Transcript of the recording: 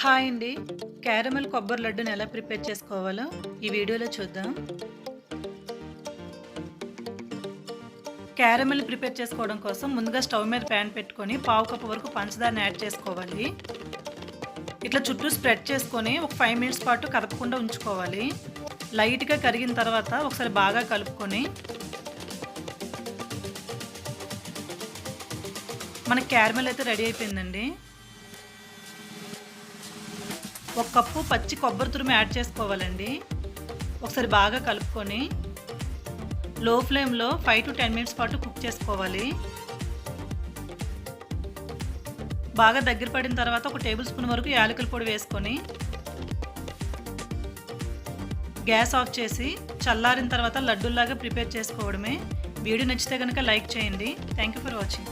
Hi అండి. Caramel కొబ్బరి లడ్డుని ఎలా ప్రిపేర్ చేసుకోవాలో ఈ వీడియోలో చూద్దాం. క్యారమెల్ ప్రిపేర్ చేసుకోవడం కోసం ముందుగా స్టవ్ మీద ప్యాన్ పెట్టుకొని పావు కప్పు వరకు పంచదారని యాడ్ చేసుకోవాలి. ఇట్లా చుట్టూ స్ప్రెడ్ చేసుకొని ఒక ఫైవ్ మినిట్స్ పాటు కదపకుండా ఉంచుకోవాలి. లైట్గా కరిగిన తర్వాత ఒకసారి బాగా కలుపుకొని మన క్యారమెల్ అయితే రెడీ అయిపోయిందండి. ఒక కప్పు పచ్చి కొబ్బరి తురుము యాడ్ చేసుకోవాలండి. ఒకసారి బాగా కలుపుకొని లో ఫ్లేమ్లో ఫైవ్ టు టెన్ మినిట్స్ పాటు కుక్ చేసుకోవాలి. బాగా దగ్గర పడిన తర్వాత ఒక టేబుల్ స్పూన్ వరకు యాలకుల పొడి వేసుకొని గ్యాస్ ఆఫ్ చేసి చల్లారిన తర్వాత లడ్డూల్లాగా ప్రిపేర్ చేసుకోవడమే. వీడియో నచ్చితే కనుక లైక్ చేయండి. Thank you for watching.